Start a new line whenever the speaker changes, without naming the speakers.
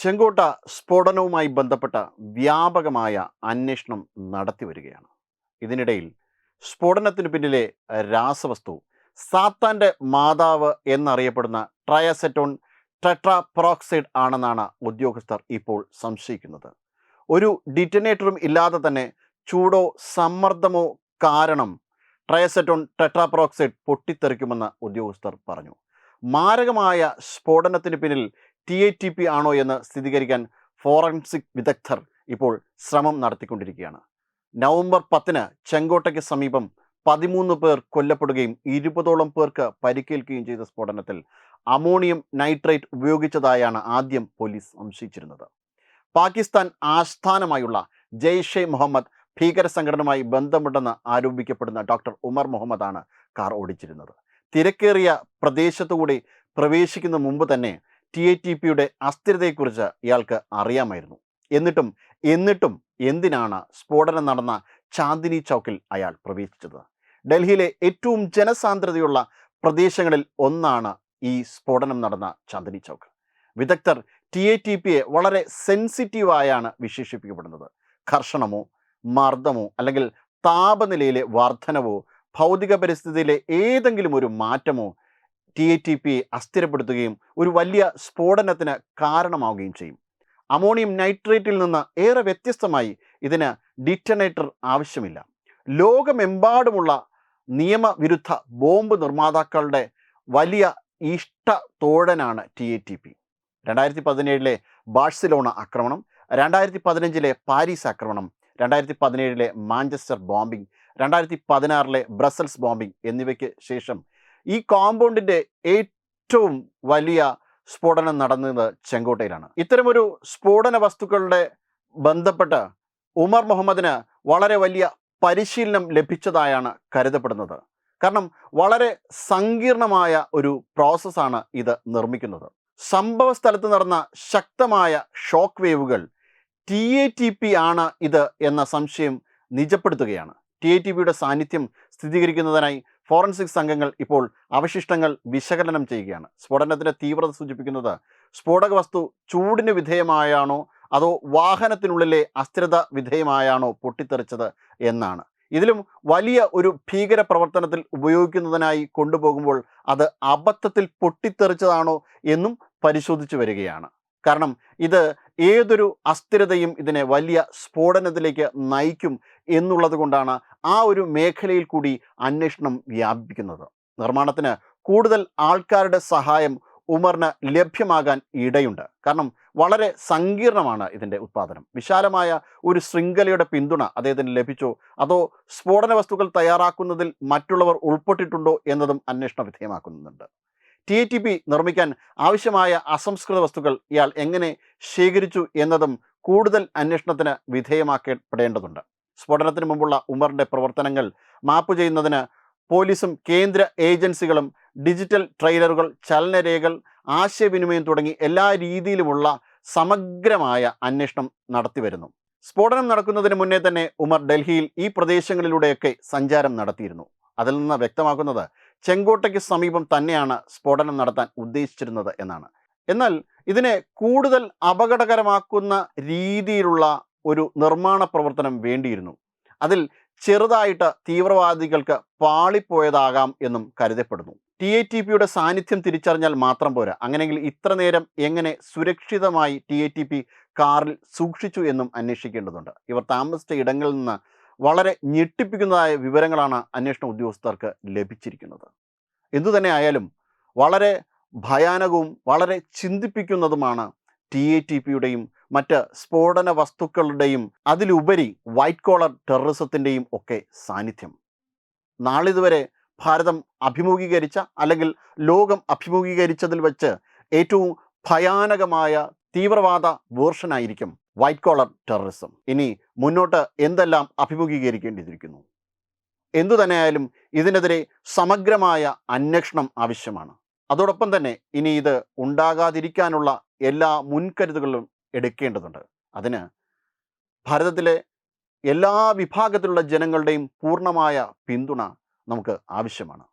ചെങ്കോട്ട സ്ഫോടനവുമായി ബന്ധപ്പെട്ട വ്യാപകമായ അന്വേഷണം നടത്തി വരികയാണ്. ഇതിനിടയിൽ സ്ഫോടനത്തിന് പിന്നിലെ രാസവസ്തു സാത്താന്റെ മാതാവ് എന്നറിയപ്പെടുന്ന ട്രയസെറ്റോൺ ടെട്രാ പെറോക്സൈഡ് ആണെന്നാണ് ഉദ്യോഗസ്ഥർ ഇപ്പോൾ സംശയിക്കുന്നത്. ഒരു ഡിറ്റനേറ്ററും ഇല്ലാതെ തന്നെ ചൂടോ സമ്മർദ്ദമോ കാരണം ട്രയസെറ്റോൺ ടെട്രാ പെറോക്സൈഡ് പൊട്ടിത്തെറിക്കുമെന്ന് ഉദ്യോഗസ്ഥർ പറഞ്ഞു. മാരകമായ സ്ഫോടനത്തിന് പിന്നിൽ ടി എ ടി പി ആണോ എന്ന് സ്ഥിരീകരിക്കാൻ ഫോറൻസിക് വിദഗ്ധർ ഇപ്പോൾ ശ്രമം നടത്തിക്കൊണ്ടിരിക്കുകയാണ്. നവംബർ പത്തിന് ചെങ്കോട്ടയ്ക്ക് സമീപം പതിമൂന്ന് പേർ കൊല്ലപ്പെടുകയും ഇരുപതോളം പേർക്ക് പരിക്കേൽക്കുകയും ചെയ്ത സ്ഫോടനത്തിൽ അമോണിയം നൈട്രേറ്റ് ഉപയോഗിച്ചതായാണ് ആദ്യം പോലീസ് സംശയിച്ചിരുന്നത് പാകിസ്ഥാൻ ആസ്ഥാനമായുള്ള ജെയ്ഷെ മുഹമ്മദ് ഭീകര സംഘടനയുമായി ബന്ധമുണ്ടെന്ന് ആരോപിക്കപ്പെടുന്ന ഡോക്ടർ ഉമർ മുഹമ്മദാണ് കാർ ഓടിച്ചിരുന്നത്. തിരക്കേറിയ പ്രദേശത്തുകൂടി പ്രവേശിക്കുന്ന മുമ്പ് തന്നെ ടി ഐ ടി പിയുടെ അസ്ഥിരതയെക്കുറിച്ച് ഇയാൾക്ക് അറിയാമായിരുന്നു. എന്നിട്ടും എന്നിട്ടും എന്തിനാണ് സ്ഫോടനം നടന്ന ചാന്ദിനി ചൗക്കിൽ അയാൾ പ്രവേശിച്ചത്? ഡൽഹിയിലെ ഏറ്റവും ജനസാന്ദ്രതയുള്ള പ്രദേശങ്ങളിൽ ഒന്നാണ് ഈ സ്ഫോടനം നടന്ന ചാന്ദിനി ചൗക്ക്. വിദഗ്ധർ ടി ഐ ടി പിയെ വളരെ സെൻസിറ്റീവായാണ് വിശേഷിപ്പിക്കപ്പെടുന്നത്. ഘർഷണമോ മർദ്ദമോ അല്ലെങ്കിൽ താപനിലയിലെ വർധനവോ ഭൗതിക പരിസ്ഥിതിയിലെ ഏതെങ്കിലും ഒരു മാറ്റമോ ടി എ ടി പി അസ്ഥിരപ്പെടുത്തുകയും ഒരു വലിയ സ്ഫോടനത്തിന് കാരണമാവുകയും ചെയ്യും. അമോണിയം നൈട്രേറ്റിൽ നിന്ന് ഏറെ വ്യത്യസ്തമായി ഇതിന് ഡിറ്റനേറ്റർ ആവശ്യമില്ല. ലോകമെമ്പാടുമുള്ള നിയമവിരുദ്ധ ബോംബ് നിർമ്മാതാക്കളുടെ വലിയ ഇഷ്ട തോഴനാണ് ടി എ ടി പി രണ്ടായിരത്തി പതിനേഴിലെ ബാഴ്സലോണ ആക്രമണം രണ്ടായിരത്തി പതിനഞ്ചിലെ പാരീസ് ആക്രമണം രണ്ടായിരത്തി പതിനേഴിലെ മാഞ്ചസ്റ്റർ ബോംബിംഗ് രണ്ടായിരത്തി പതിനാറിലെ ബ്രസൽസ് ബോംബിംഗ് എന്നിവയ്ക്ക് ശേഷം ഈ കോമ്പൗണ്ടിന്റെ ഏറ്റവും വലിയ സ്ഫോടനം നടന്നത് ചെങ്കോട്ടയിലാണ്. ഇത്തരമൊരു സ്ഫോടന വസ്തുക്കളുടെ ബന്ധപ്പെട്ട് ഉമർ മുഹമ്മദിന് വളരെ വലിയ പരിശീലനം ലഭിച്ചതായാണ് കരുതപ്പെടുന്നത്. കാരണം വളരെ സങ്കീർണമായ ഒരു പ്രോസസ്സാണ് ഇത് നിർമ്മിക്കുന്നത്. സംഭവ സ്ഥലത്ത് നടന്ന ശക്തമായ ഷോക്ക് വേവുകൾ ടി എ ടി പി ആണ് ഇത് എന്ന സംശയം നിജപ്പെടുത്തുകയാണ്. ടി എ ടി പിയുടെ സാന്നിധ്യം സ്ഥിരീകരിക്കുന്നതിനായി ഫോറൻസിക് സംഘങ്ങൾ ഇപ്പോൾ അവശിഷ്ടങ്ങൾ വിശകലനം ചെയ്യുകയാണ്. സ്ഫോടനത്തിന്റെ തീവ്രത സൂചിപ്പിക്കുന്നത് സ്ഫോടക വസ്തു ചൂടിന് വിധേയമായാണോ അതോ വാഹനത്തിനുള്ളിലെ അസ്ഥിരത വിധേയമായാണോ പൊട്ടിത്തെറിച്ചത് എന്നാണ്. ഇതിലും വലിയ ഒരു ഭീകര പ്രവർത്തനത്തിൽ ഉപയോഗിക്കുന്നതിനായി കൊണ്ടുപോകുമ്പോൾ അത് അബദ്ധത്തിൽ പൊട്ടിത്തെറിച്ചതാണോ എന്നും പരിശോധിച്ചു വരികയാണ്. കാരണം ഇത് ഏതൊരു അസ്ഥിരതയും ഇതിനെ വലിയ സ്ഫോടനത്തിലേക്ക് നയിക്കും എന്നുള്ളത് കൊണ്ടാണ് ആ ഒരു മേഖലയിൽ കൂടി അന്വേഷണം വ്യാപിപ്പിക്കുന്നത്. നിർമ്മാണത്തിന് കൂടുതൽ ആൾക്കാരുടെ സഹായം ഉമറിന് ലഭ്യമാകാൻ ഇടയുണ്ട്. കാരണം വളരെ സങ്കീർണമാണ് ഇതിന്റെ ഉത്പാദനം. വിശാലമായ ഒരു ശൃംഖലയുടെ പിന്തുണ അദ്ദേഹത്തിന് ലഭിച്ചോ? അതോ സ്ഫോടന വസ്തുക്കൾ തയ്യാറാക്കുന്നതിൽ മറ്റുള്ളവർ ഉൾപ്പെട്ടിട്ടുണ്ടോ എന്നതും അന്വേഷണ വിധേയമാക്കുന്നുണ്ട്. ടി ടി പി നിർമ്മിക്കാൻ ആവശ്യമായ അസംസ്കൃത വസ്തുക്കൾ ഇയാൾ എങ്ങനെ ശേഖരിച്ചു എന്നതും കൂടുതൽ അന്വേഷണത്തിന് വിധേയമാക്കപ്പെടേണ്ടതുണ്ട്. സ്ഫോടനത്തിന് മുമ്പുള്ള ഉമറിന്റെ പ്രവർത്തനങ്ങൾ മാപ്പ് ചെയ്യുന്നതിന് പോലീസും കേന്ദ്ര ഏജൻസികളും ഡിജിറ്റൽ ട്രെയിലറുകൾ ചലനരേഖകൾ ആശയവിനിമയം തുടങ്ങി എല്ലാ രീതിയിലുമുള്ള സമഗ്രമായ അന്വേഷണം നടത്തിവരുന്നു സ്ഫോടനം നടക്കുന്നതിന് മുന്നേ തന്നെ ഉമർ ഡൽഹിയിൽ ഈ പ്രദേശങ്ങളിലൂടെയൊക്കെ സഞ്ചാരം നടത്തിയിരുന്നു. അതിൽ നിന്ന് വ്യക്തമാക്കുന്നത് ചെങ്കോട്ടയ്ക്ക് സമീപം തന്നെയാണ് സ്ഫോടനം നടത്താൻ ഉദ്ദേശിച്ചിരുന്നത് എന്നാണ്. എന്നാൽ ഇതിനെ കൂടുതൽ അപകടകരമാക്കുന്ന രീതിയിലുള്ള ഒരു നിർമ്മാണ പ്രവർത്തനം വേണ്ടിയിരുന്നു. അതിൽ ചെറുതായിട്ട് തീവ്രവാദികൾക്ക് പാളിപ്പോയതാകാം എന്നും കരുതപ്പെടുന്നു. ടി എ ടി പിയുടെ സാന്നിധ്യം തിരിച്ചറിഞ്ഞാൽ മാത്രം പോരാ. അങ്ങനെയെങ്കിൽ ഇത്ര നേരം എങ്ങനെ സുരക്ഷിതമായി ടി എ ടി പി കാറിൽ സൂക്ഷിച്ചു എന്നും അന്വേഷിക്കേണ്ടതുണ്ട്. ഇവർ താമസിച്ച ഇടങ്ങളിൽ നിന്ന് വളരെ ഞെട്ടിപ്പിക്കുന്നതായ വിവരങ്ങളാണ് അന്വേഷണ ഉദ്യോഗസ്ഥർക്ക് ലഭിച്ചിരിക്കുന്നത്. എന്തുതന്നെ ആയാലും വളരെ ഭയാനകവും വളരെ ചിന്തിപ്പിക്കുന്നതുമാണ് ടി എ ടി പിയുടെയും മറ്റ് സ്ഫോടന വസ്തുക്കളുടെയും അതിലുപരി വൈറ്റ് കോളർ ടെററിസത്തിന്റെയും ഒക്കെ സാന്നിധ്യം. നാളിതുവരെ ഭാരതം അഭിമുഖീകരിച്ച അല്ലെങ്കിൽ ലോകം അഭിമുഖീകരിച്ചതിൽ വെച്ച് ഏറ്റവും ഭയാനകമായ തീവ്രവാദ വേർഷനായിരിക്കും വൈറ്റ് കോളർ ടെററിസം ഇനി മുന്നോട്ട് എന്തെല്ലാം അഭിമുഖീകരിക്കേണ്ടിയിരിക്കുന്നു? എന്തു തന്നെയായാലും ഇതിനെതിരെ സമഗ്രമായ അന്വേഷണം ആവശ്യമാണ്. അതോടൊപ്പം തന്നെ ഇനി ഇത് ഉണ്ടാകാതിരിക്കാനുള്ള എല്ലാ മുൻകരുതലുകളും എടുക്കേണ്ടതുണ്ട്. അതിന് ഭാരതത്തിലെ എല്ലാ വിഭാഗത്തിലുള്ള ജനങ്ങളുടെയും പൂർണമായ പിന്തുണ നമുക്ക് ആവശ്യമാണ്.